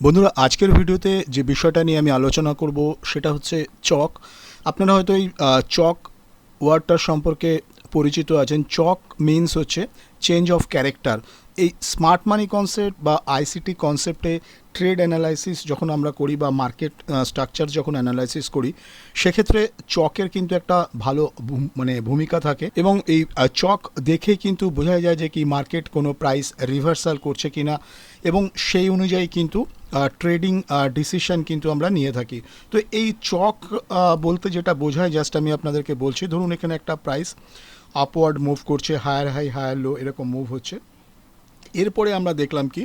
বন্ধুরা, আজকের ভিডিওতে যে বিষয়টা নিয়ে আমি আলোচনা করব সেটা হচ্ছে চক। আপনারা হয়তো এই চক ওয়ার্ডটার সম্পর্কে পরিচিত আছেন। চক মিনস হচ্ছে চেঞ্জ অফ ক্যারেক্টার এই স্মার্ট মানি কনসেপ্ট বা আইসিটি কনসেপ্টে ট্রেড অ্যানালাইসিস যখন আমরা করি বা মার্কেট স্ট্রাকচার যখন অ্যানালাইসিস করি, সেক্ষেত্রে চকের কিন্তু একটা ভালো মানে ভূমিকা থাকে এবং এই চক দেখে কিন্তু বোঝা যায় যে কি মার্কেট কোনো প্রাইস রিভার্সাল করছে কিনা এবং সেই অনুযায়ী কিন্তু ট্রেডিং ডিসিশন কিন্তু আমরা নিয়ে থাকি। তো এই চক বলতে যেটা বোঝায় জাস্ট আমি আপনাদেরকে বলছি, ধরুন এখানে একটা প্রাইস আপওয়ার্ড মুভ করছে হায়ার হাই হায়ার লো এরকম মুভ হচ্ছে। এরপরে আমরা দেখলাম কি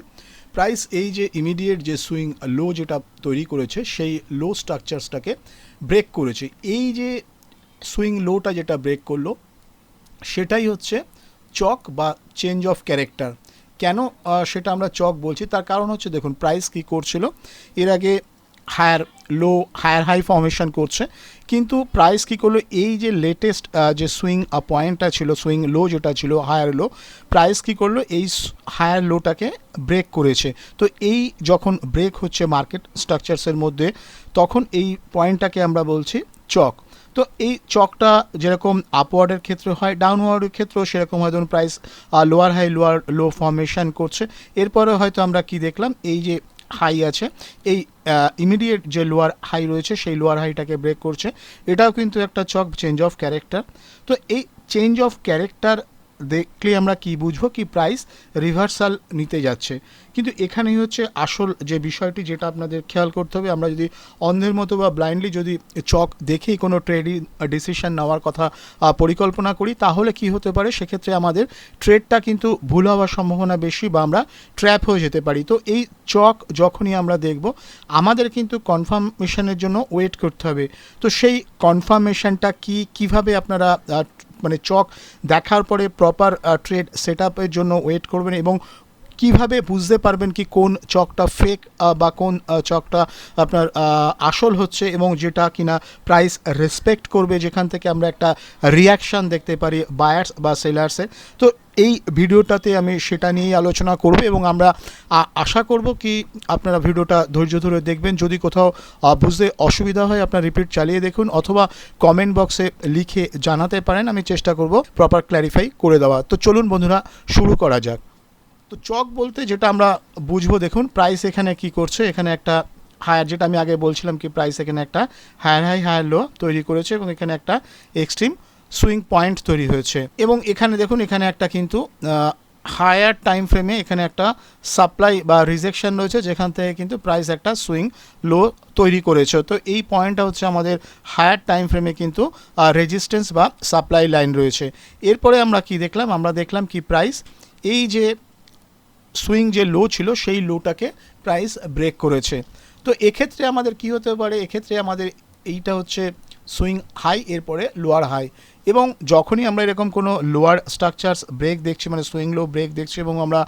প্রাইস এই যে ইমিডিয়েট যে সুইং লো যেটা তৈরি করেছে, সেই লো স্ট্রাকচারসটাকে ব্রেক করেছে। এই যে সুইং লোটা যেটা ব্রেক করল, সেটাই হচ্ছে চক বা চেঞ্জ অফ ক্যারেক্টার। কেন সেটা আমরা চক বলছি? তার কারণ হচ্ছে দেখুন, প্রাইস কি করছিল? এর আগে higher low higher high formation করছে। কিন্তু প্রাইস কি করল? এই যে লেটেস্ট যে সুইং পয়েন্টটা ছিল সুইং লো যেটা ছিল হায়ার লো প্রাইস কি করল? এই হায়ার লোটাকে ব্রেক করেছে। তো এই যখন ব্রেক হচ্ছে মার্কেট স্ট্রাকচারসের মধ্যে, তখন এই পয়েন্টটাকে আমরা বলছি চক তো এই চকটা যেরকম আপওয়ার্ডের ক্ষেত্রে হয় ডাউনওয়ার্ডের ক্ষেত্রেও সেরকম হয়। ধরুন price lower high lower low formation করছে। এরপরে হয়তো আমরা কি দেখলাম? এই যে হাই আছে। এই ইমিডিয়েট যে লোয়ার হাই রয়েছে, সেই লোয়ার হাইটাকে ব্রেক করছে। এটাও কিন্তু একটা চক চেঞ্জ অফ ক্যারেক্টার তো এই চেঞ্জ অফ ক্যারেক্টার দেখলে আমরা কি বুঝব? কি প্রাইস রিভার্সাল নিতে যাচ্ছে। কিন্তু এখানেই হচ্ছে আসল যে বিষয়টি যেটা আপনাদের খেয়াল করতে হবে, আমরা যদি অন্ধের মতো বা ব্লাইন্ডলি যদি চক দেখেই কোনো ট্রেডিং ডিসিশন নেওয়ার কথা পরিকল্পনা করি, তাহলে কি হতে পারে? সেক্ষেত্রে আমাদের ট্রেডটা কিন্তু ভুল হওয়ার সম্ভাবনা বেশি বা আমরা ট্র্যাপ হয়ে যেতে পারি। তো এই চক যখনই আমরা দেখব, আমাদের কিন্তু কনফার্মেশনের জন্য ওয়েট করতে হবে। তো সেই কনফার্মেশনটা কি, কীভাবে আপনারা মানে চক দেখার পরে প্রপার ট্রেড সেট জন্য ওয়েট করবেন এবং কীভাবে বুঝতে পারবেন কি কোন চকটা ফেক বা কোন চকটা আপনার আসল হচ্ছে এবং যেটা কিনা প্রাইস রেসপেক্ট করবে, যেখান থেকে আমরা একটা রিয়াকশান দেখতে পারি বায়ার্স বা সেলার্সে তো এই ভিডিওটাতে আমি সেটা নিয়েই আলোচনা করব এবং আমরা আশা করব কি আপনারা ভিডিওটা ধৈর্য ধরে দেখবেন। যদি কোথাও বুঝতে অসুবিধা হয়, আপনার রিপিট চালিয়ে দেখুন অথবা কমেন্ট বক্সে লিখে জানাতে পারেন, আমি চেষ্টা করব প্রপার ক্ল্যারিফাই করে দেওয়া। তো চলুন বন্ধুরা, শুরু করা যাক। তো চক বলতে যেটা আমরা বুঝব, দেখুন প্রাইস এখানে কি করছে, এখানে একটা হায়ার যেটা আমি আগে বলছিলাম কি প্রাইস এখানে একটা হায়ার হাই হায়ার লো তৈরি করেছে এবং এখানে একটা এক্সট্রিম সুইং পয়েন্ট তৈরি হয়েছে। এবং এখানে দেখুন, এখানে একটা কিন্তু হায়ার টাইম ফ্রেমে এখানে একটা সাপ্লাই বা রিজেকশন রয়েছে, যেখান থেকে কিন্তু প্রাইস একটা সুইং লো তৈরি করেছে। তো এই পয়েন্টটা হচ্ছে আমাদের হায়ার টাইম ফ্রেমে কিন্তু রেজিস্ট্যান্স বা সাপ্লাই লাইন রয়েছে। এরপরে আমরা কি দেখলাম? আমরা দেখলাম কি প্রাইস এই যে সুইং যে লো ছিল, সেই লোটাকে প্রাইস ব্রেক করেছে। তো এক্ষেত্রে আমাদের কি হতে পারে? এক্ষেত্রে আমাদের এইটা হচ্ছে সুইং হাই, এরপরে লোয়ার হাই। এবং যখনই আমরা এরকম কোনো লোয়ার স্ট্রাকচারস ব্রেক দেখছি মানে সুইং লো ব্রেক দেখছি এবং আমরা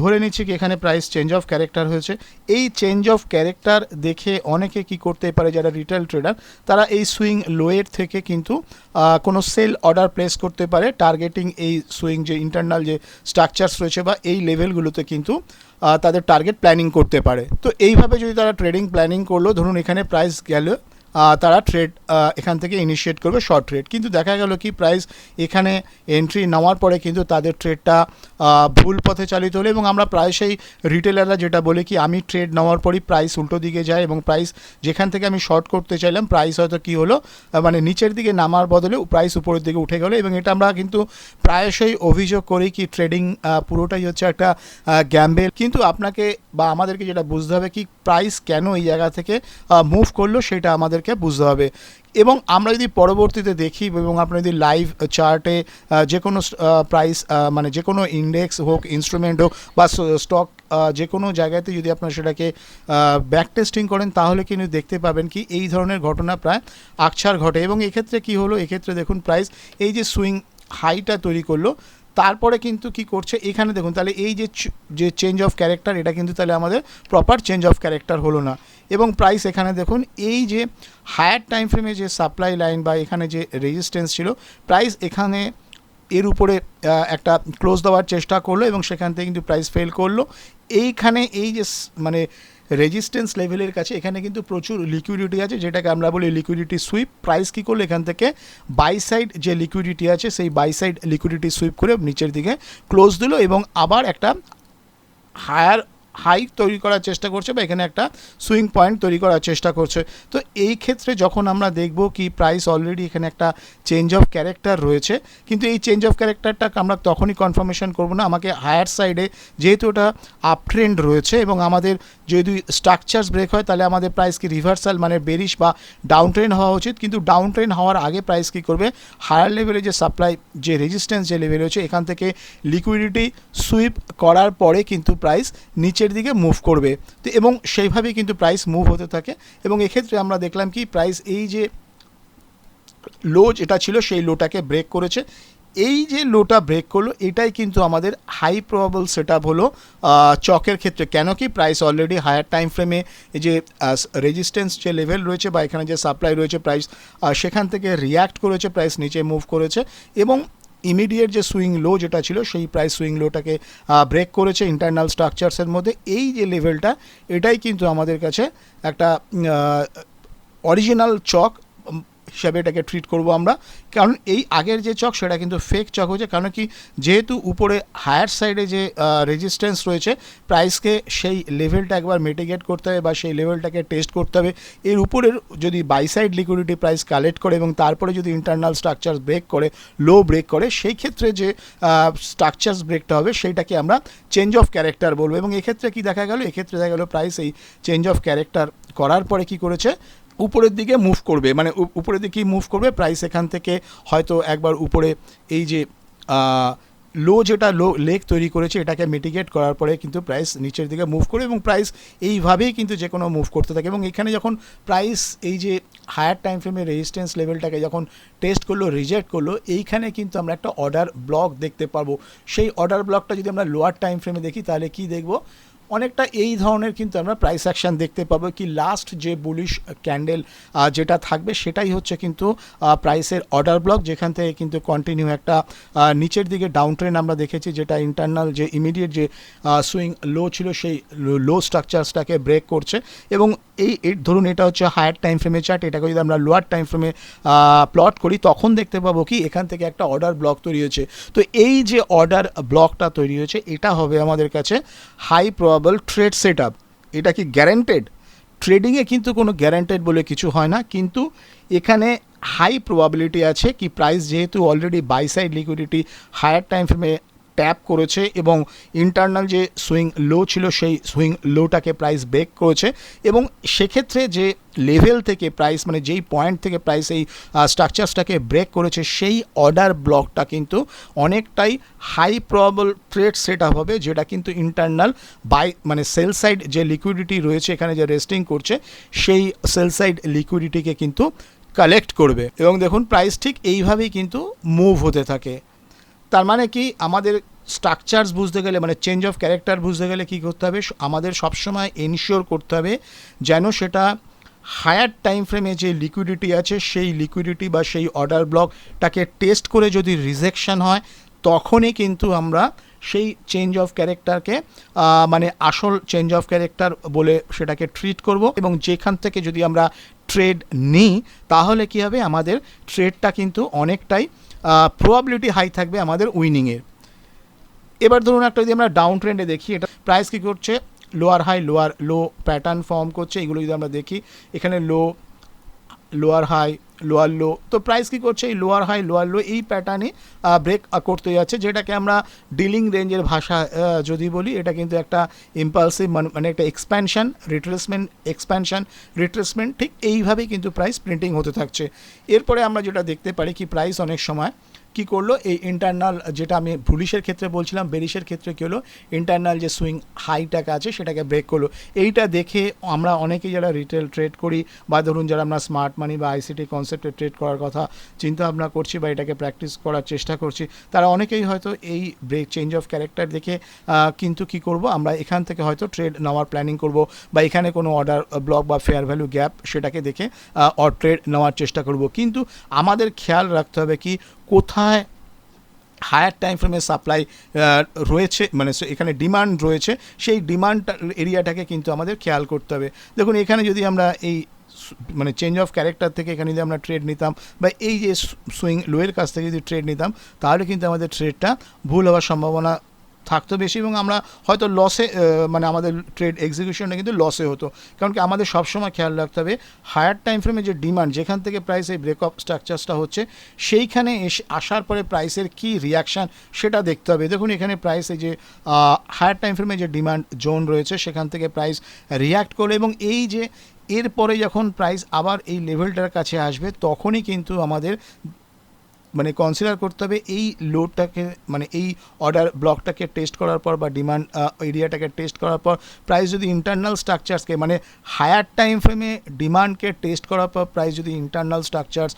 ধরে নিচ্ছি কি এখানে প্রাইস চেঞ্জ অফ ক্যারেক্টার হয়েছে, এই চেঞ্জ অফ ক্যারেক্টার দেখে অনেকে কি করতে পারে যারা রিটেল ট্রেডার তারা এই সুইং লোয়ের থেকে কিন্তু কোনো সেল অর্ডার প্লেস করতে পারে টার্গেটিং এই সুইং যে ইন্টারনাল যে স্ট্রাকচারস রয়েছে বা এই লেভেলগুলোতে কিন্তু তাদের টার্গেট প্ল্যানিং করতে পারে। তো এইভাবে যদি তারা ট্রেডিং প্ল্যানিং করল, ধরুন এখানে প্রাইস গেল তারা ট্রেড এখান থেকে ইনিশিয়েট করবে শর্ট ট্রেড কিন্তু দেখা গেল কি প্রাইস এখানে এন্ট্রি নেওয়ার পরে কিন্তু তাদের ট্রেডটা ভুল পথে চালিত হলো এবং আমরা প্রায়শই রিটেলাররা যেটা বলে কি, আমি ট্রেড নেওয়ার পরই প্রাইস উল্টো দিকে যায় এবং প্রাইস যেখান থেকে আমি শর্ট করতে চাইলাম প্রাইস হয়তো কি হলো মানে নিচের দিকে নামার বদলে প্রাইস উপরের দিকে উঠে গেলো এবং এটা আমরা কিন্তু প্রায়শই অভিযোগ করি কি ট্রেডিং পুরোটাই হচ্ছে একটা গ্যাম্বেল কিন্তু আপনাকে বা আমাদেরকে যেটা বুঝতে হবে কি প্রাইস কেন এই জায়গা থেকে মুভ করল, সেটা আমাদেরকে বুঝতে হবে। এবং আমরা যদি পরবর্তীতে দেখি এবং আপনারা যদি লাইভ চার্টে যে কোনো প্রাইস মানে যে কোনো ইন্ডেক্স হোক ইনস্ট্রুমেন্ট হোক বা স্টক যে কোনো জায়গাতে যদি আপনারা সেটাকে ব্যাক টেস্টিং করেন, তাহলে কিন্তু দেখতে পাবেন কি এই ধরনের ঘটনা প্রায় আকছার ঘটে। এবং এক্ষেত্রে কি হলো? এক্ষেত্রে দেখুন প্রাইস এই যে সুইং হাইটা তৈরি করল, তারপরে কিন্তু কি করছে? এখানে দেখুন, তাহলে এই যে যে চেঞ্জ অফ ক্যারেক্টার এটা কিন্তু তাহলে আমাদের প্রপার চেঞ্জ অফ ক্যারেক্টার হলো না। এবং প্রাইস এখানে দেখুন, এই যে হায়ার টাইম ফ্রেমে যে সাপ্লাই লাইন বা এখানে যে রেজিস্ট্যান্স ছিল প্রাইস এখানে এর উপরে একটা ক্লোজ দেওয়ার চেষ্টা করল এবং সেখান থেকে কিন্তু প্রাইস ফেল করল। এইখানে এই যে মানে রেজিস্ট্যান্স লেভেলের কাছে এখানে কিন্তু প্রচুর লিকুইডিটি আছে, যেটাকে আমরা বলি লিকুইডিটি সুইপ প্রাইস কী করল? এখান থেকে বাই সাইড যে লিকুইডিটি আছে, সেই বাই সাইড লিকুইডিটি সুইপ করে নিচের দিকে ক্লোজ দিল এবং আবার একটা হায়ার হাই তৈরি করার চেষ্টা করছে বা এখানে একটা সুইং পয়েন্ট তৈরি করার চেষ্টা করছে। তো এই ক্ষেত্রে যখন আমরা দেখব কি প্রাইস অলরেডি এখানে একটা চেঞ্জ অফ ক্যারেক্টার রয়েছে, কিন্তু এই চেঞ্জ অফ ক্যারেক্টারটা আমরা তখনই কনফার্মেশন করব না। আমাকে হায়ার সাইডে যেহেতু ওটা আপ ট্রেন্ড রয়েছে এবং আমাদের যদি স্ট্রাকচার্স ব্রেক হয়, তাহলে আমাদের প্রাইস কি রিভার্সাল মানে বেরিশ বা ডাউন ট্রেন হওয়া উচিত। কিন্তু ডাউন ট্রেন হওয়ার আগে প্রাইস কি করবে? হায়ার লেভেলে যে সাপ্লাই যে রেজিস্ট্যান্স যে লেভেল রয়েছে, এখান থেকে লিকুইডিটি সুইপ করার পরে কিন্তু প্রাইস নিচের দিকে মুভ করবে। তো এবং সেইভাবেই কিন্তু প্রাইস মুভ হতে থাকে। এবং এক্ষেত্রে আমরা দেখলাম কি প্রাইস এই যে লো যেটা ছিল সেই লোটাকে ব্রেক করেছে। এই যে লোটা ব্রেক করল, এটাই কিন্তু আমাদের হাই প্রবাবল সেট হলো চকের ক্ষেত্রে। কেন কি প্রাইস অলরেডি হায়ার টাইম ফ্রেমে যে রেজিস্ট্যান্স যে লেভেল রয়েছে বা এখানে যে সাপ্লাই রয়েছে প্রাইস সেখান থেকে রিয়্যাক্ট করেছে প্রাইস নিচে মুভ করেছে। এবং ইমিডিয়েট যে সুইং লো যেটা ছিল, সেই প্রাইস সুইং লোটাকে ব্রেক করেছে ইন্টারনাল স্ট্রাকচার্সের মধ্যে। এই যে লেভেলটা এটাই কিন্তু আমাদের কাছে একটা অরিজিনাল চক হিসাবে এটাকে ট্রিট করব আমরা। কারণ এই আগের যে চক, সেটা কিন্তু ফেক চক হয়েছে। কারণ কি, যেহেতু উপরে হায়ার সাইডে যে রেজিস্ট্যান্স রয়েছে প্রাইসকে সেই লেভেলটা একবার মিটিগেট করতে হবে বা সেই লেভেলটাকে টেস্ট করতে হবে। এর উপরের যদি buy side liquidity price collect করে এবং তারপরে যদি ইন্টারনাল স্ট্রাকচার ব্রেক করে লো ব্রেক করে, সেই ক্ষেত্রে যে স্ট্রাকচার ব্রেকটা হবে, সেইটাকে আমরা চেঞ্জ অফ ক্যারেক্টার বলব। এবং এক্ষেত্রে কি দেখা গেল? এক্ষেত্রে দেখা গেল প্রাইস এই চেঞ্জ অফ ক্যারেক্টার করার পরে কি করেছে? উপরের দিকে মুভ করবে মানে উপরের দিকে মুভ করবে প্রাইস এখান থেকে হয়তো একবার উপরে এই যে লো যেটা লো লেক তৈরি করেছে, এটাকে মিটিগেট করার পরে কিন্তু প্রাইস নিচের দিকে মুভ করে এবং প্রাইস এইভাবেই কিন্তু যে কোনো মুভ করতে থাকে এবং এখানে যখন প্রাইস এই যে হায়ার টাইম ফ্রেমের রেজিস্ট্যান্স লেভেলটাকে যখন টেস্ট করল রিজেক্ট করল, এইখানে কিন্তু আমরা একটা অর্ডার ব্লক দেখতে পারব সেই অর্ডার ব্লকটা যদি আমরা লোয়ার টাইম ফ্রেমে দেখি, তাহলে কি দেখব? অনেকটা এই ধরনের কিন্তু আমরা প্রাইস অ্যাকশন দেখতে পাবো কি লাস্ট যে বুলিশ ক্যান্ডেল যেটা থাকবে সেটাই হচ্ছে কিন্তু প্রাইসের অর্ডার ব্লক যেখান থেকে কিন্তু কন্টিনিউ একটা নিচের দিকে ডাউন ট্রেন আমরা দেখেছি, যেটা ইন্টারনাল যে ইমিডিয়েট যে সুইং লো ছিল সেই লো স্ট্রাকচার্সটাকে ব্রেক করছে এবং এই ধরুন এটা হচ্ছে হায়ার টাইম ফ্রেমে চার্ট এটাকে যদি আমরা লোয়ার টাইম ফ্রেমে প্লট করি, তখন দেখতে পাবো কি এখান থেকে একটা অর্ডার ব্লক তৈরি হয়েছে। তো এই যে অর্ডার ব্লকটা তৈরি হয়েছে, এটা হবে আমাদের কাছে high probable trade set up এটা কি গ্যারান্টেড ট্রেডিংয়ে কিন্তু কোনো গ্যারান্টেড বলে কিছু হয় না, কিন্তু এখানে হাই প্রবাবিলিটি আছে কি প্রাইস যেহেতু already buy side liquidity higher time ফ্রেমে ট্যাপ করেছে এবং ইন্টারনাল যে সুইং লো ছিল সেই সুইং লোটাকে প্রাইস ব্রেক করেছে এবং সেক্ষেত্রে যে লেভেল থেকে প্রাইস মানে যেই পয়েন্ট থেকে প্রাইস এই স্ট্রাকচারসটাকে ব্রেক করেছে সেই অর্ডার ব্লকটা কিন্তু অনেকটাই high probable trade set up হবে যেটা কিন্তু ইন্টারনাল বাই মানে সেল সাইড যে লিকুইডিটি রয়েছে এখানে যে রেস্টিং করছে সেই সেল সাইড লিকুইডিটিকে কিন্তু কালেক্ট করবে। এবং দেখুন প্রাইস ঠিক এইভাবেই কিন্তু মুভ হতে থাকে। তার মানে কি? আমাদের স্ট্রাকচার্স বুঝতে গেলে মানে চেঞ্জ অফ ক্যারেক্টার বুঝতে গেলে কী করতে হবে? আমাদের সবসময় এনশিওর করতে হবে যেন সেটা হায়ার টাইম ফ্রেমে যে লিকুইডিটি আছে, সেই লিকুইডিটি বা সেই অর্ডার ব্লকটাকে টেস্ট করে যদি রিজেকশন হয়, তখনই কিন্তু আমরা সেই চেঞ্জ অফ ক্যারেক্টারকে মানে আসল চেঞ্জ অফ ক্যারেক্টার বলে সেটাকে ট্রিট করব এবং যেখান থেকে যদি আমরা ট্রেড নিই, তাহলে কী হবে? আমাদের ট্রেডটা কিন্তু অনেকটাই প্রবাবিলিটি হাই থাকবে আমাদের উইনিংয়ের এবার ধরুন একটা যদি আমরা ডাউন ট্রেন্ডে দেখি, এটা প্রাইস কী করছে? Lower high lower low pattern form করছে। এগুলো যদি আমরা দেখি, এখানে low lower high lower low. তো প্রাইস কি করছে? এই লোয়ার হাই লোয়ার লো এই প্যাটার্নে ব্রেক করতে যাচ্ছে, যেটাকে আমরা ডিলিং রেঞ্জের ভাষা যদি বলি, এটা কিন্তু একটা ইম্পালসিভ মানে একটা এক্সপ্যানশন রিট্রেসমেন্ট এক্সপ্যানশন রিট্রেসমেন্ট ঠিক এইভাবেই কিন্তু প্রাইস প্রিন্টিং হতে থাকছে। এরপরে আমরা যেটা দেখতে পারি কি প্রাইস অনেক সময় কি করল? এই ইন্টারনাল যেটা আমি ভুলিশের ক্ষেত্রে বলছিলাম, বেরিশের ক্ষেত্রে কী হলো? ইন্টারনাল যে সুইং হাইটাকে আছে, সেটাকে ব্রেক করল। এইটা দেখে আমরা অনেকেই যারা রিটেল ট্রেড করি বা ধরুন যারা আমরা স্মার্ট মানি বা আইসিটি কনসেপ্টে ট্রেড করার কথা চিন্তা ভাবনা করছি বা এটাকে প্র্যাকটিস করার চেষ্টা করছি, তারা অনেকেই হয়তো এই ব্রেক চেঞ্জ অফ ক্যারেক্টার দেখে কিন্তু কি করব? আমরা এখান থেকে হয়তো ট্রেড নেওয়ার প্ল্যানিং করব বা এখানে কোনো অর্ডার ব্লক বা ফেয়ার ভ্যালু গ্যাপ সেটাকে দেখে অর ট্রেড নেওয়ার চেষ্টা করব। কিন্তু আমাদের খেয়াল রাখতে হবে কি কোথায় হায়ার টাইম ফ্রেমে সাপ্লাই রয়েছে মানে এখানে ডিমান্ড রয়েছে, সেই ডিমান্ড এরিয়াটাকে কিন্তু আমাদের খেয়াল করতে হবে। দেখুন, এখানে যদি আমরা এই মানে চেঞ্জ অফ ক্যারেক্টার থেকে এখানে যদি আমরা ট্রেড নিতাম বা এই যে সুইং লোয়ের কাছ থেকে যদি ট্রেড নিতাম, তাহলে কিন্তু আমাদের ট্রেডটা ভুল হওয়ার সম্ভাবনা থাকতো বেশি এবং আমরা হয়তো লসে মানে আমাদের ট্রেড এক্সিকিউশনটা কিন্তু লসে হতো। কারণ কি আমাদের সবসময় খেয়াল রাখতে হবে হায়ার টাইম ফ্রেমে যে ডিমান্ড যেখান থেকে প্রাইস এই ব্রেকআপ স্ট্রাকচারসটা হচ্ছে, সেইখানে এসে, আসার পরে প্রাইসের কি রিয়াকশান সেটা দেখতে হবে। দেখুন, এখানে প্রাইস এই যে হায়ার টাইম ফ্রেমে যে ডিমান্ড জোন রয়েছে, সেখান থেকে প্রাইস রিয়াক্ট করল এবং এই যে, এরপরে যখন প্রাইস আবার এই লেভেলটার কাছে আসবে, তখনই কিন্তু আমাদের মানে কনসিডার করতে হবে এই লোডটাকে মানে এই অর্ডার ব্লকটাকে টেস্ট করার পর বা ডিমান্ড এরিয়াটাকে টেস্ট করার পর প্রাইস যদি ইন্টারনাল স্ট্রাকচার্সকে মানে হায়ার টাইম ফ্রেমে ডিমান্ডকে টেস্ট করার পর প্রাইস যদি ইন্টারনাল স্ট্রাকচারস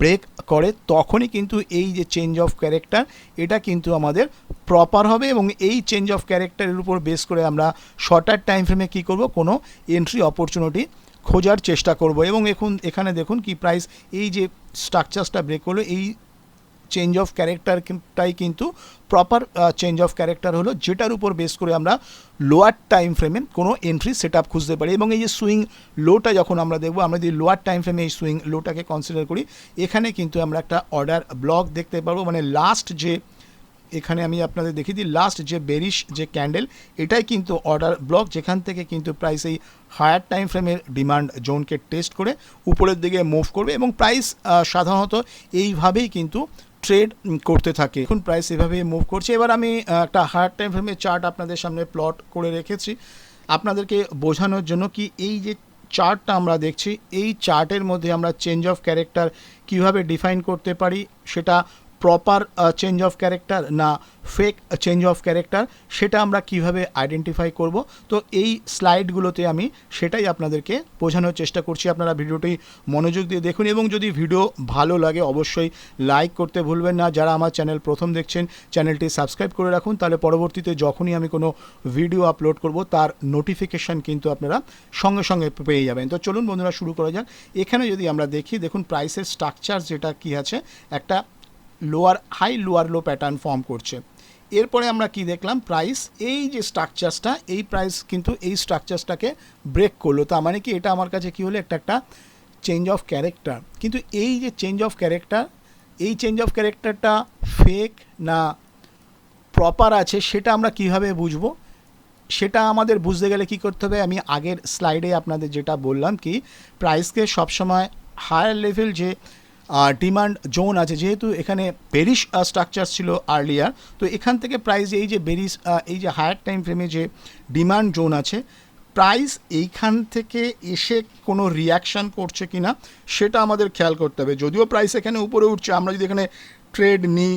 ব্রেক করে, তখনই কিন্তু এই যে চেঞ্জ অফ ক্যারেক্টার এটা কিন্তু আমাদের প্রপার হবে এবং এই চেঞ্জ অফ ক্যারেক্টারের উপর বেস করে আমরা শর্টার টাইম ফ্রেমে কী করব? কোনো এন্ট্রি অপরচুনিটি খোঁজার চেষ্টা করব। এবং এখন, এখানে দেখুন কি প্রাইস এই যে স্ট্রাকচারসটা ব্রেক করল, এই চেঞ্জ অফ ক্যারেক্টারটাই কিন্তু প্রপার চেঞ্জ অফ ক্যারেক্টার হলো যেটার উপর বেস করে আমরা লোয়ার টাইম ফ্রেমে কোনো এন্ট্রি সেট আপ খুঁজতে পারি। এবং এই যে সুইং লোটা যখন আমরা দেখব, আমরা যদি লোয়ার টাইম ফ্রেমে এই সুইং লোটাকে কনসিডার করি, এখানে কিন্তু আমরা একটা অর্ডার ব্লক দেখতে পারব। মানে লাস্ট যে, এখানে আমি আপনাদের দেখিয়ে দিই লাস্ট যে বেরিশ যে ক্যান্ডেল এটাই কিন্তু অর্ডার ব্লক যেখান থেকে কিন্তু প্রাইস এই হায়ার টাইম ফ্রেমের ডিমান্ড জোনকে টেস্ট করে উপরের দিকে মুভ করবে। এবং প্রাইস সাধারণত এইভাবেই কিন্তু ট্রেড করতে থাকে। এখন প্রাইস এভাবে মুভ করছে। এবার আমি একটা হার্ড টাইম ফ্রেমের চার্ট আপনাদের সামনে প্লট করে রেখেছি। আপনাদেরকে বোঝানোর জন্য কি এই যে চার্টটা আমরা দেখছি, এই চার্টের মধ্যে আমরা চেঞ্জ অফ ক্যারেক্টার কীভাবে ডিফাইন করতে পারি, সেটা প্রপার চেঞ্জ অফ ক্যারেক্টার না ফেক চেঞ্জ অফ ক্যারেক্টার সেটা আমরা কীভাবে আইডেন্টিফাই করব? তো এই স্লাইডগুলোতে আমি সেটাই আপনাদেরকে বোঝানোর চেষ্টা করছি। আপনারা ভিডিওটি মনোযোগ দিয়ে দেখুন এবং যদি ভিডিও ভালো লাগে, অবশ্যই লাইক করতে ভুলবেন না। যারা আমার চ্যানেল প্রথম দেখছেন চ্যানেলটি সাবস্ক্রাইব করে রাখুন। তাহলে পরবর্তীতে যখনই আমি কোনো ভিডিও আপলোড করব, তার নোটিফিকেশান কিন্তু আপনারা সঙ্গে সঙ্গে পেয়ে যাবেন। তো চলুন বন্ধুরা, শুরু করা যাক। এখানে যদি আমরা দেখি, দেখুন প্রাইসের স্ট্রাকচার যেটা কি আছে, একটা lower high lower low pattern form করছে। এরপরে আমরা কি দেখলাম? প্রাইস এই যে স্ট্রাকচারসটা এই প্রাইস কিন্তু এই স্ট্রাকচারসটাকে ব্রেক করল। তার মানে কি? এটা আমার কাছে কি হলো? একটা একটা চেঞ্জ অফ ক্যারেক্টার কিন্তু এই যে চেঞ্জ অফ ক্যারেক্টার এই চেঞ্জ অফ ক্যারেক্টারটা ফেক না প্রপার আছে, সেটা আমরা কীভাবে বুঝব? সেটা আমাদের বুঝতে গেলে কি করতে হবে? আমি আগের স্লাইডে আপনাদের যেটা বললাম কি প্রাইসকে সবসময় হায়ার লেভেল যে ডিমান্ড জোন আছে, যেহেতু এখানে বেরিশ স্ট্রাকচার ছিল আর্লিয়ার তো এখান থেকে প্রাইস এই যে বেরিশ এই যে হায়ার টাইম ফ্রেমে যে ডিমান্ড জোন আছে প্রাইস এইখান থেকে এসে কোনো রিয়াকশান করছে কি না সেটা আমাদের খেয়াল করতে হবে। যদিও প্রাইস এখানে উপরে উঠছে, আমরা যদি এখানে ট্রেড নিই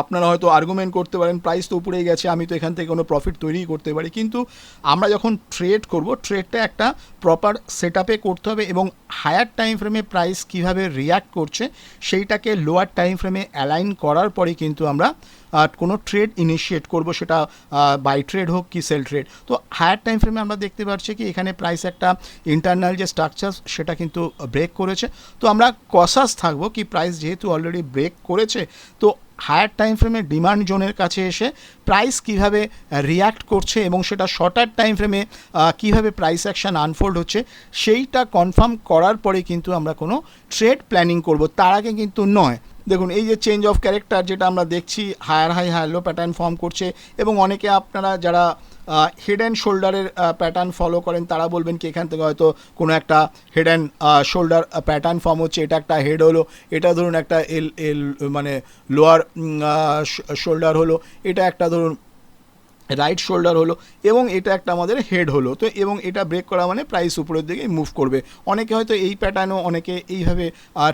আপনারা হয়তো আর্গুমেন্ট করতে পারেন প্রাইস তো উপরেই গেছে, আমি তো এখান থেকে কোনো প্রফিট তৈরি করতে পারি। কিন্তু আমরা যখন ট্রেড করব ট্রেডটা একটা প্রপার সেট করতে হবে এবং হায়ার টাইম ফ্রেমে প্রাইস কীভাবে রিয়্যাক্ট করছে, সেইটাকে লোয়ার টাইম ফ্রেমে অ্যালাইন করার পরে কিন্তু আমরা কোনো ট্রেড ইনিশিয়েট করব, সেটা বাই ট্রেড হোক কি সেল ট্রেড তো হায়ার টাইম ফ্রেমে আমরা দেখতে পাচ্ছি কি, এখানে প্রাইস একটা ইন্টারনাল যে স্ট্রাকচার সেটা কিন্তু ব্রেক করেছে। তো আমরা কসাস থাকব কি প্রাইস যেহেতু অলরেডি ব্রেক করেছে, তো হায়ার টাইম ফ্রেমে ডিমান্ড জোনের কাছে এসে প্রাইস কীভাবে রিয়্যাক্ট করছে এবং সেটা শর্টার টাইম ফ্রেমে কীভাবে প্রাইস অ্যাকশন আনফোল্ড হচ্ছে, সেইটা কনফার্ম করার পরে কিন্তু আমরা কোনো ট্রেড প্ল্যানিং করব। তার আগে কিন্তু নয়। দেখুন, এই যে চেঞ্জ অফ ক্যারেক্টার যেটা আমরা দেখছি higher high higher low pattern form করছে এবং অনেকে আপনারা যারা হেড অ্যান্ড শোল্ডারের প্যাটার্ন ফলো করেন। তারা বলবেন কি, এখান থেকে হয়তো কোনো একটা head and shoulder pattern form হচ্ছে, এটা একটা হেড হলো, এটা ধরুন একটা এল এল মানে লোয়ার শোল্ডার হলো, এটা একটা ধরুন রাইট শোল্ডার হলো, এবং এটা একটা আমাদের হেড হলো। তো এবং এটা ব্রেক করা মানে প্রাইস উপরের দিকে মুভ করবে। অনেকে হয়তো এই প্যাটার্নও অনেকে এইভাবে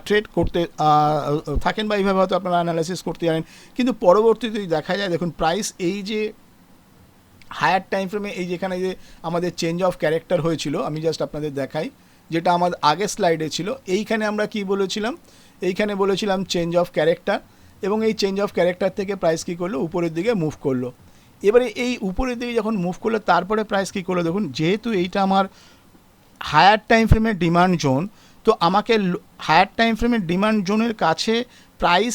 ট্রেড করতে থাকেন বা এইভাবে হয়তো আপনারা অ্যানালাইসিস করতে জানেন। কিন্তু পরবর্তীতে দেখা যায়, দেখুন প্রাইস এই যে হায়ার টাইম ফ্রেমে এই যেখানে যে আমাদের চেঞ্জ অফ ক্যারেক্টার হয়েছিল, আমি জাস্ট আপনাদের দেখাই, যেটা আমাদের আগের স্লাইডে ছিল, এইখানে আমরা কি বলেছিলাম? এইখানে বলেছিলাম চেঞ্জ অফ ক্যারেক্টার এবং এই চেঞ্জ অফ ক্যারেক্টার থেকে প্রাইস কী করল? উপরের দিকে মুভ করল। এবারে এই উপরের দিকে যখন মুভ করল, তারপরে প্রাইস কী করল? দেখুন, যেহেতু এইটা আমার হায়ার টাইম ফ্রেমের ডিমান্ড জোন তো আমাকে হায়ার টাইম ফ্রেমের ডিমান্ড জোনের কাছে প্রাইস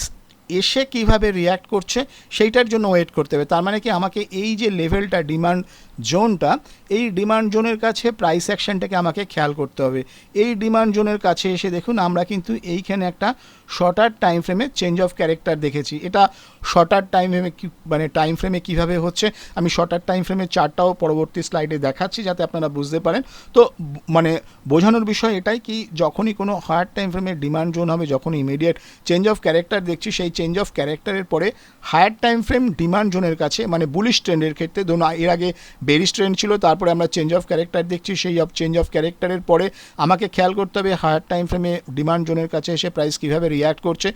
এসে কীভাবে রিয়্যাক্ট করছে, সেইটার জন্য ওয়েট করতে হবে। তার মানে কি আমাকে এই যে লেভেলটা ডিমান্ড জোনটা, এই ডিমান্ড জোনের কাছে প্রাইস অ্যাকশনটাকে আমাকে খেয়াল করতে হবে। এই ডিমান্ড জোনের কাছে এসে দেখুন, আমরা কিন্তু এইখানে একটা শর্টার টাইম ফ্রেমে চেঞ্জ অফ ক্যারেক্টার দেখেছি। এটা শর্টার টাইম ফ্রেমে মানে টাইম ফ্রেমে কীভাবে হচ্ছে, আমি শর্টার টাইম ফ্রেমের চারটাও পরবর্তী স্লাইডে দেখাচ্ছি যাতে আপনারা বুঝতে পারেন। তো মানে বোঝানোর বিষয় এটাই কি, যখনই কোনো হায়ার টাইম ফ্রেমের ডিমান্ড জোন হবে যখন ইমিডিয়েট চেঞ্জ অফ ক্যারেক্টার দেখছি, সেই চেঞ্জ অফ ক্যারেক্টারের পরে হায়ার টাইম ফ্রেম ডিমান্ড জোনের কাছে মানে বুলিশ ট্রেন্ডের ক্ষেত্রে, ধরুন, এর আগে বেরিশ ট্রেন্ড ছিল, তারপরে আমরা চেঞ্জ অফ ক্যারেক্টার দেখছি, সেই অফ চেঞ্জ অফ ক্যারেক্টারের পরে আমাকে খেয়াল করতে হবে হায়ার টাইম ফ্রেমে ডিমান্ড জোনের কাছে এসে প্রাইস কীভাবে রিয়্যাক্ট করছে।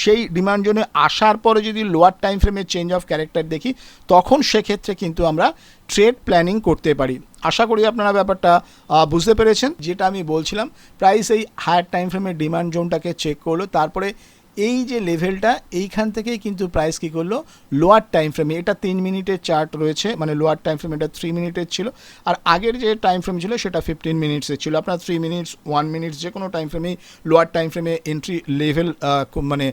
সেই ডিমান্ড জোনে আসার পরে যদি লোয়ার টাইম ফ্রেমে চেঞ্জ অফ ক্যারেক্টার দেখি, তখন সেক্ষেত্রে কিন্তু আমরা ট্রেড প্ল্যানিং করতে পারি। আশা করি আপনারা ব্যাপারটা বুঝতে পেরেছেন। যেটা আমি বলছিলাম প্রাইস এই হায়ার টাইম ফ্রেমের ডিমান্ড জোনটাকে চেক করল, তারপরে এই যে লেভেলটা এইখান থেকেই কিন্তু প্রাইস কী করল? লোয়ার টাইম ফ্রেমে এটা তিন মিনিটের চার্ট রয়েছে মানে লোয়ার টাইম ফ্রেম এটা থ্রি মিনিটের ছিল। আর আগের যে টাইম ফ্রেম ছিল, সেটা ফিফটিন মিনিটসের ছিল। আপনার থ্রি মিনিটস ওয়ান মিনিটস যে কোনো টাইম ফ্রেমেই লোয়ার টাইম ফ্রেমে এন্ট্রি লেভেল মানে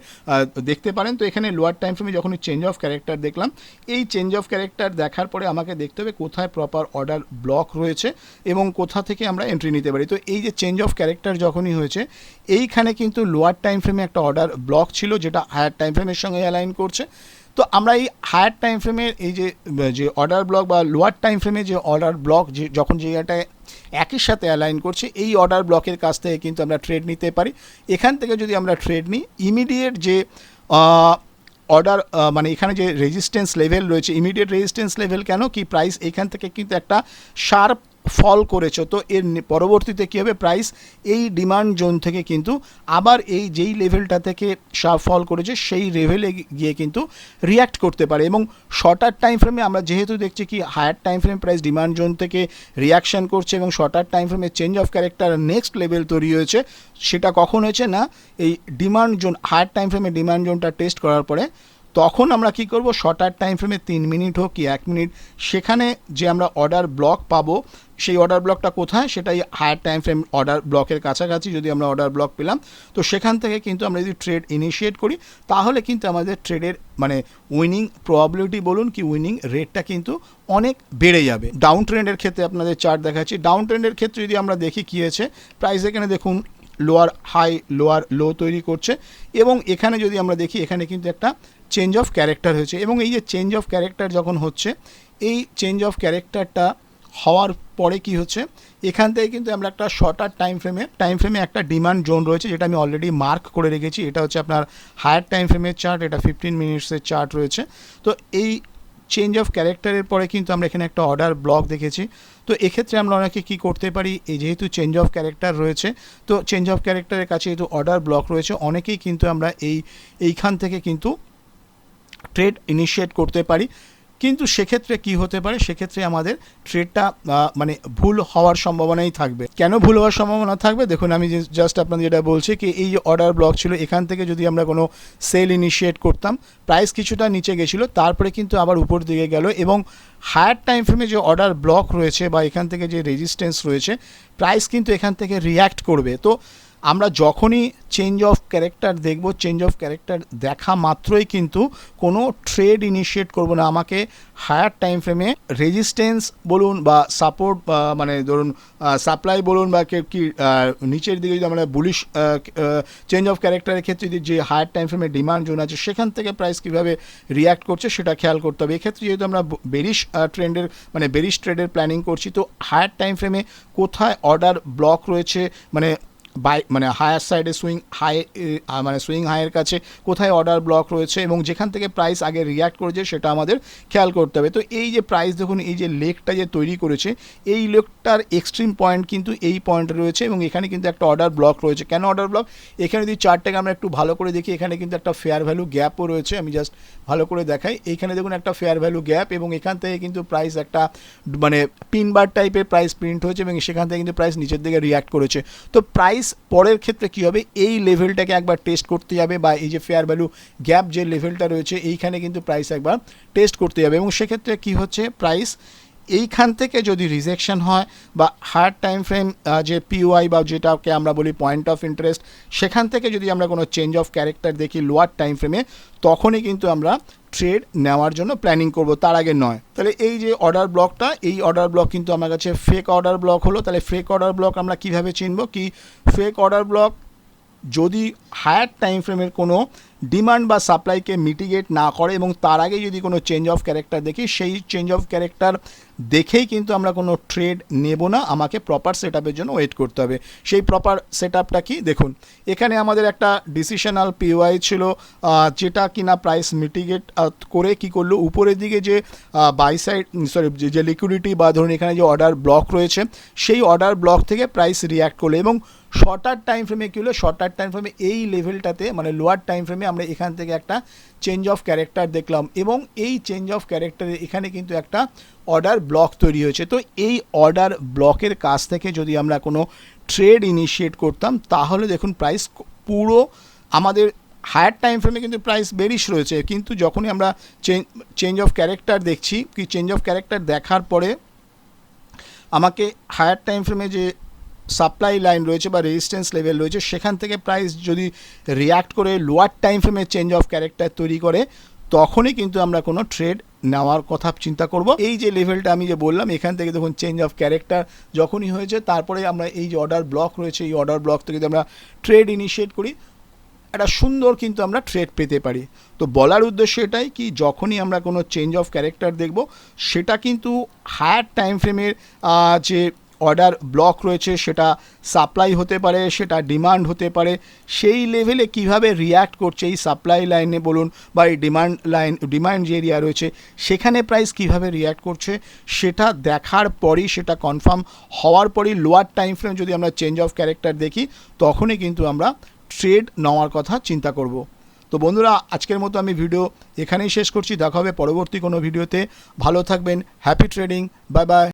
দেখতে পারেন। তো এখানে লোয়ার টাইম ফ্রেমে যখন চেঞ্জ অফ ক্যারেক্টার দেখলাম, এই চেঞ্জ অফ ক্যারেক্টার দেখার পরে আমাকে দেখতে হবে কোথায় প্রপার অর্ডার ব্লক রয়েছে এবং কোথা থেকে আমরা এন্ট্রি নিতে পারি। তো এই যে চেঞ্জ অফ ক্যারেক্টার যখনই হয়েছে, এইখানে কিন্তু লোয়ার টাইম ফ্রেমে একটা অর্ডার ব্লক ছিল যেটা হায়ার টাইম ফ্রেমের সঙ্গে অ্যালাইন করছে। তো আমরা এই হায়ার টাইম ফ্রেমের এই যে যে অর্ডার ব্লক বা লোয়ার টাইম ফ্রেমে যে অর্ডার ব্লক যে, যখন জায়গাটায় একই সাথে অ্যালাইন করছে, এই অর্ডার ব্লকের কাছ থেকে কিন্তু আমরা ট্রেড নিতে পারি। এখান থেকে যদি আমরা ট্রেড নিই ইমিডিয়েট যে অর্ডার মানে এখানে যে রেজিস্ট্যান্স লেভেল রয়েছে ইমিডিয়েট রেজিস্ট্যান্স লেভেল কেন? কি প্রাইস এখান থেকে কিন্তু একটা শার্প ফল করেছে, তো এর পরবর্তীতে কী হবে? প্রাইস এই ডিমান্ড জোন থেকে কিন্তু আবার এই যেই লেভেলটা থেকে ফল করেছে, সেই লেভেলে গিয়ে কিন্তু রিয়্যাক্ট করতে পারে। এবং শর্টার টাইম ফ্রেমে আমরা যেহেতু দেখছি কি higher time frame price demand zone থেকে রিয়াকশন করছে এবং শর্টার টাইম ফ্রেমে change of character next level তৈরি হয়েছে, সেটা কখন হয়েছে না? এই ডিমান্ড জোন হায়ার টাইম ফ্রেমে ডিমান্ড জোনটা টেস্ট করার পরে তখন আমরা কি করব? শর্টার টাইম ফ্রেমে তিন মিনিট হোক কি এক মিনিট, সেখানে যে আমরা অর্ডার ব্লক পাবো, সেই অর্ডার ব্লকটা কোথায়? সেটাই হায়ার টাইম ফ্রেম অর্ডার ব্লকের কাছাকাছি যদি আমরা অর্ডার ব্লক পেলাম। তো সেখান থেকে কিন্তু আমরা যদি ট্রেড ইনিশিয়েট করি, তাহলে কিন্তু আমাদের ট্রেডের মানে উইনিং প্রবাবিলিটি বলুন কি উইনিং রেটটা কিন্তু অনেক বেড়ে যাবে। ডাউন ট্রেন্ডের ক্ষেত্রে আপনাদের চার্ট দেখাচ্ছি। ডাউন ট্রেন্ডের ক্ষেত্রে যদি আমরা দেখি কী হয়েছে প্রাইস এখানে দেখুন লোয়ার হাই লোয়ার লো তৈরি করছে। এবং এখানে যদি আমরা দেখি, এখানে কিন্তু একটা চেঞ্জ অফ ক্যারেক্টার হয়েছে এবং এই যে চেঞ্জ অফ ক্যারেক্টার যখন হচ্ছে, এই চেঞ্জ অফ ক্যারেক্টারটা হওয়ার পরে কি হচ্ছে, এখান থেকে কিন্তু আমরা একটা শর্টার টাইম ফ্রেমে টাইম ফ্রেমে একটা ডিমান্ড জোন রয়েছে যেটা আমি অলরেডি মার্ক করে রেখেছি। এটা হচ্ছে আপনার হায়ার টাইম ফ্রেমের চার্ট এটা ফিফটিন মিনিটসের চার্ট রয়েছে। তো এই চেঞ্জ অফ ক্যারেক্টারের পরে কিন্তু আমরা এখানে একটা অর্ডার ব্লক দেখেছি। তো এক্ষেত্রে আমরা অনেকে কী করতে পারি, এই যেহেতু চেঞ্জ অফ ক্যারেক্টার রয়েছে, তো চেঞ্জ অফ ক্যারেক্টারের কাছে যেহেতু অর্ডার ব্লক রয়েছে, অনেকেই কিন্তু আমরা এই, এইখান থেকে কিন্তু ট্রেড ইনিশিয়েট করতে পারি। কিন্তু সেক্ষেত্রে কি হতে পারে? সেক্ষেত্রে আমাদের ট্রেডটা মানে ভুল হওয়ার সম্ভাবনাই থাকবে। কেন ভুল হওয়ার সম্ভাবনা থাকবে? দেখুন, আমি জাস্ট আপনাদের যেটা বলছি কি, এই যে অর্ডার ব্লক ছিল, এখান থেকে যদি আমরা কোনো সেল ইনিশিয়েট করতাম প্রাইস কিছুটা নিচে গেছিল, তারপরে কিন্তু আবার উপর দিকে গেল এবং হায়ার টাইম ফ্রেমে যে অর্ডার ব্লক রয়েছে বা এখান থেকে যে রেজিস্ট্যান্স রয়েছে প্রাইস কিন্তু এখান থেকে রিয়্যাক্ট করবে। তো আমরা যখনই চেঞ্জ অফ ক্যারেক্টার দেখব চেঞ্জ অফ ক্যারেক্টার দেখা মাত্রই কিন্তু কোনো ট্রেড ইনিশিয়েট করব না। আমাকে হায়ার টাইম ফ্রেমে রেজিস্ট্যান্স বলুন বা সাপোর্ট মানে ধরুন সাপ্লাই বলুন বা কে- কি নিচের দিকে যদি আমরা বুলিশ চেঞ্জ অফ ক্যারেক্টারের ক্ষেত্রে যদি যে হায়ার টাইম ফ্রেমে ডিমান্ড জোন আছে, সেখান থেকে প্রাইস কীভাবে রিয়্যাক্ট করছে সেটা খেয়াল করতে হবে। এক্ষেত্রে যেহেতু আমরা বেরিশ ট্রেন্ডের মানে বেরিশ ট্রেডের প্ল্যানিং করছি, তো হায়ার টাইম ফ্রেমে কোথায় অর্ডার ব্লক রয়েছে মানে বাই মানে হায়ার সাইডে সুইং হাই মানে সুইং হাইয়ের কাছে কোথায় অর্ডার ব্লক রয়েছে এবং যেখান থেকে প্রাইস আগে রিয়্যাক্ট করেছে সেটা আমাদের খেয়াল করতে হবে। তো এই যে প্রাইস দেখুন, এই যে লেকটা যে তৈরি করেছে, এই লেকটার এক্সট্রিম পয়েন্ট কিন্তু এই পয়েন্টে রয়েছে এবং এখানে কিন্তু একটা অর্ডার ব্লক রয়েছে। কেন অর্ডার ব্লক এখানে যদি চার্টটাকে আমরা একটু ভালো করে দেখি, এখানে কিন্তু একটা ফেয়ার ভ্যালু গ্যাপও রয়েছে, আমি জাস্ট ভালো করে দেখাই। এইখানে দেখুন একটা ফেয়ার ভ্যালু গ্যাপ এবং এখান থেকে কিন্তু প্রাইস একটা মানে পিন বার টাইপের প্রাইস প্রিন্ট হয়েছে এবং সেখান থেকে কিন্তু প্রাইস নিচের দিকে রিয়াক্ট করেছে। তো প্রাইস পরের ক্ষেত্রে কী হবে? এই লেভেলটাকে একবার টেস্ট করতে যাবে বা এই যে ফেয়ার ভ্যালু গ্যাপ যে লেভেলটা রয়েছে, এইখানে কিন্তু প্রাইস একবার টেস্ট করতে যাবে। এবং সেক্ষেত্রে কী হচ্ছে? প্রাইস এইখান থেকে যদি রিজেকশন হয় বা হার্ড টাইম ফ্রেম যে পিওআই বা যেটাকে আমরা বলি পয়েন্ট অফ ইন্টারেস্ট সেখান থেকে যদি আমরা কোনো চেঞ্জ অফ ক্যারেক্টার দেখি লোয়ার টাইম ফ্রেমে তখনই কিন্তু আমরা ট্রেড নেওয়ার জন্য প্ল্যানিং করব, তার আগে নয়। তাহলে এই যে অর্ডার ব্লকটা এই অর্ডার ব্লক কিন্তু আমার কাছে ফেক অর্ডার ব্লক হলো। তাহলে ফেক অর্ডার ব্লক আমরা কীভাবে চিনব? কি ফেক অর্ডার ব্লক যদি হায়ার টাইম ফ্রেমের কোনো ডিমান্ড বা সাপ্লাইকে মিটিগেট না করে এবং তার আগে যদি কোনো চেঞ্জ অফ ক্যারেক্টার দেখি, সেই চেঞ্জ অফ ক্যারেক্টার দেখেই কিন্তু আমরা কোনো ট্রেড নেব না। আমাকে প্রপার সেট জন্য ওয়েট করতে হবে। সেই প্রপার সেট কি? দেখুন, এখানে আমাদের একটা ডিসিশনাল পিওয়াই ছিল যেটা কিনা প্রাইস মিটিগেট করে কি করল? উপরের দিকে যে বাই সাইড সরি যে লিকুইডিটি বা ধরুন এখানে যে অর্ডার ব্লক রয়েছে, সেই অর্ডার ব্লক থেকে প্রাইস রিয়াক্ট করল এবং শর্টার টাইম ফ্রেমে কী হলো? শর্টার টাইম ফ্রেমে এই লেভেলটাতে মানে লোয়ার টাইম ফ্রেমে আমরা এখান থেকে একটা চেঞ্জ অফ ক্যারেক্টার দেখলাম এবং এই চেঞ্জ অফ ক্যারেক্টারে এখানে কিন্তু একটা অর্ডার ব্লক তৈরি হয়েছে। তো এই অর্ডার ব্লকের কাছ থেকে যদি আমরা কোনো ট্রেড ইনিশিয়েট করতাম, তাহলে দেখুন প্রাইস পুরো আমাদের হায়ার টাইম ফ্রেমে কিন্তু প্রাইস বেরিশ রয়েছে। কিন্তু যখনই আমরা চেঞ্জ অফ ক্যারেক্টার দেখছি, কি চেঞ্জ অফ ক্যারেক্টার দেখার পরে আমাকে হায়ার টাইম ফ্রেমে যে সাপ্লাই লাইন রয়েছে বা রেজিস্ট্যান্স লেভেল রয়েছে, সেখান থেকে প্রাইস যদি রিয়াক্ট করে লোয়ার টাইম ফ্রেমে চেঞ্জ অফ ক্যারেক্টার তৈরি করে, তখনই কিন্তু আমরা কোনো ট্রেড নেওয়ার কথা চিন্তা করব। এই যে লেভেলটা আমি যে বললাম, এখান থেকে দেখুন চেঞ্জ অফ ক্যারেক্টার যখনই হয়েছে, তারপরে আমরা এই যে অর্ডার ব্লক রয়েছে, এই অর্ডার ব্লক থেকে যদি আমরা ট্রেড ইনিশিয়েট করি, একটা সুন্দর কিন্তু আমরা ট্রেড পেতে পারি। তো বলার উদ্দেশ্য এটাই কি, যখনই আমরা কোনো চেঞ্জ অফ ক্যারেক্টার দেখব, সেটা কিন্তু হায়ার টাইম ফ্রেমের যে অর্ডার ব্লক রয়েছে, সেটা সাপ্লাই হতে পারে, সেটা ডিমান্ড হতে পারে, সেই লেভেলে কীভাবে রিয়্যাক্ট করছে এই সাপ্লাই লাইনে বলুন বা এই ডিমান্ড লাইন ডিমান্ড যে এরিয়া রয়েছে, সেখানে প্রাইস কীভাবে রিয়্যাক্ট করছে, সেটা দেখার পরই, সেটা কনফার্ম হওয়ার পরই লোয়ার টাইম ফ্রেম যদি আমরা চেঞ্জ অফ ক্যারেক্টার দেখি, তখনই কিন্তু আমরা ট্রেড নেওয়ার কথা চিন্তা করব। তো বন্ধুরা, আজকের মতো আমি ভিডিও এখানেই শেষ করছি। দেখা হবে পরবর্তী কোনো ভিডিওতে ভালো থাকবেন হ্যাপি ট্রেডিং বাই বাই